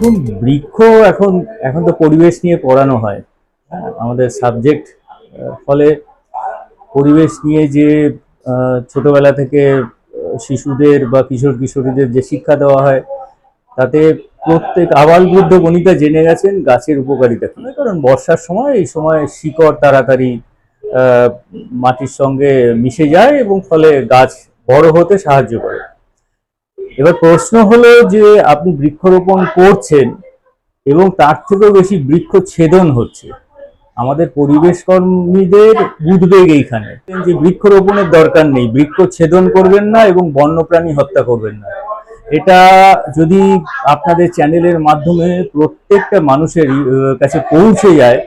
দেখুন, বৃক্ষ এখন এখন তো পরিবেশ নিয়ে পড়ানো হয়। আমাদের সাবজেক্ট ফলে পরিবেশ নিয়ে যে ছোটবেলা থেকে শিশুদের বা কিশোর কিশোরীদের যে শিক্ষা দেওয়া হয়, তাতে প্রত্যেক আবাল বৃদ্ধ গণিতা জেনে গেছেন গাছের উপকারিতা কি। কারণ বর্ষার সময়, এই সময় শিকড় তাড়াতাড়ি মাটির সঙ্গে মিশে যায় এবং ফলে গাছ বড় হতে সাহায্য করে। এবার প্রশ্ন হলো যে আপনি বৃক্ষরোপণ করছেন এবং তার থেকেও বেশি বৃক্ষ ছেদন হচ্ছে। আমাদের পরিবেশ কর্মীদের উদ্বেগ এইখানে। যে বৃক্ষরোপণের দরকার নেই, বৃক্ষ ছেদন করবেন না এবং বন্যপ্রাণী হত্যা করবেন না। এটা যদি আপনাদের চ্যানেলের মাধ্যমে প্রত্যেকটা মানুষের কাছে পৌঁছে যায়,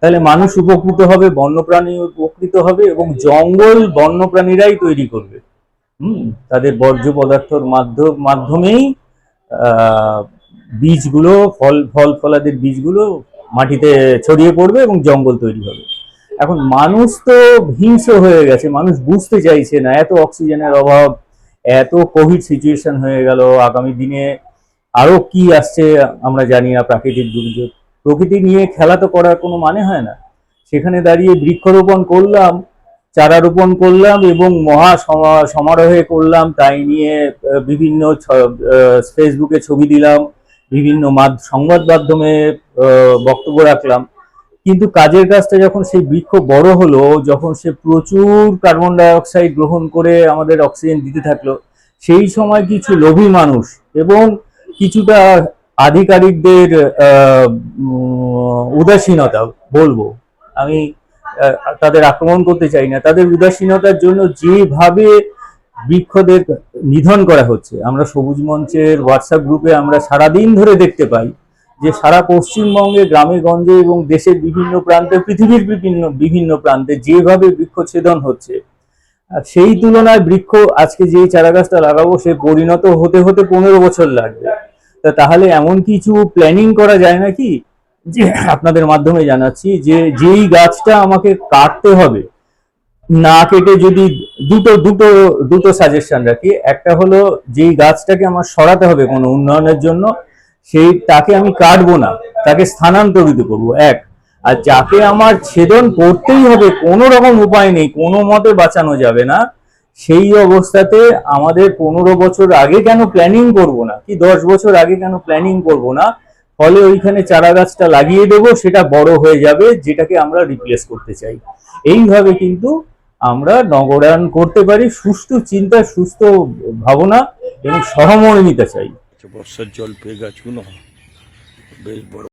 তাহলে মানুষ উপকৃত হবে, বন্যপ্রাণী উপকৃত হবে এবং জঙ্গল বন্যপ্রাণীরাই তৈরি করবে। হুম। তাদের বর্জ্য পদার্থর মাধ্যম, মাধ্যমেই বীজগুলো, ফল ফল, ফলাদের বীজগুলো মাটিতে ছড়িয়ে পড়বে এবং জঙ্গল তৈরি হবে। এখন মানুষ তো হিংস্র হয়ে গেছে, মানুষ বুঝতে চাইছে না, এত অক্সিজেনের অভাব, এত কোভিড সিচুয়েশন হয়ে গেল, আগামী দিনে আরও কি আসছে আমরা জানি না, প্রাকৃতিক দুর্যোগ। প্রকৃতি নিয়ে খেলা তো করার কোনো মানে হয় না। সেখানে দাঁড়িয়ে বৃক্ষরোপণ করলাম চারা রোপণ করলাম এবং মহা সমারোহে করলাম। তাই নিয়ে বিভিন্ন ফেসবুকে ছবি দিলাম, বিভিন্ন সংবাদ মাধ্যমে বক্তব্য রাখলাম। কিন্তু কাজের কাজটা যখন সেই বৃক্ষ বড় হলো, যখন সে প্রচুর কার্বন ডাই অক্সাইড গ্রহণ করে আমাদের অক্সিজেন দিতে থাকল, সেই সময় কিছু লোভী মানুষ এবং কিছুটা আধিকারিকদের উদাসীনতা, বলব, আমি তাদের আক্রমণ করতে চাই না। তাদের উদাসীনতার জন্য যেভাবে বৃক্ষদের নিধন করা হচ্ছে, আমরা সবুজ মঞ্চের হোয়াটসঅ্যাপ গ্রুপে আমরা সারাদিন ধরে দেখতে পাই যে সারা পশ্চিমবঙ্গে গ্রামে গঞ্জে এবং দেশের বিভিন্ন প্রান্তে, পৃথিবীর বিভিন্ন বিভিন্ন প্রান্তে যেভাবে বৃক্ষছেদন হচ্ছে আর সেই তুলনায় বৃক্ষ আজকে যেই চারা গাছটা লাগাবো সে পরিণত হতে হতে পনেরো বছর লাগবে। তা তাহলে এমন কিছু প্ল্যানিং করা যায় নাকি? যে আপনাদের মাধ্যমে জানাচ্ছি যে যেই গাছটা আমাকে কাটতে হবে, না কেটে যদি দুটো দুটো দুটো সাজেশন রাখি, একটা হলো যেই গাছটাকে আমার সরাতে হবে কোনো উন্নয়নের জন্য, সেই তাকে আমি কাটবো না, তাকে স্থানান্তরিত করব, এক। আর যাকে আমার ছেদন করতেই হবে, কোনো রকম উপায় নেই, কোনো মতে বাঁচানো যাবে না, সেই অবস্থাতে আমাদের পনেরো বছর আগে কেন প্ল্যানিং করব না, কি দশ বছর আগে কেন প্ল্যানিং করব না ফলে ওইখানে চারা গাছটা লাগিয়ে দেবো, সেটা বড় হয়ে যাবে, যেটাকে আমরা রিপ্লেস করতে চাই। এইভাবে কিন্তু আমরা নগরায়ন করতে পারি, সুষ্ঠু চিন্তা, সুস্থ ভাবনা এবং সহমর্মিতা চাই। বর্ষার জল পেয়ে গাছগুলো বেশ বড়।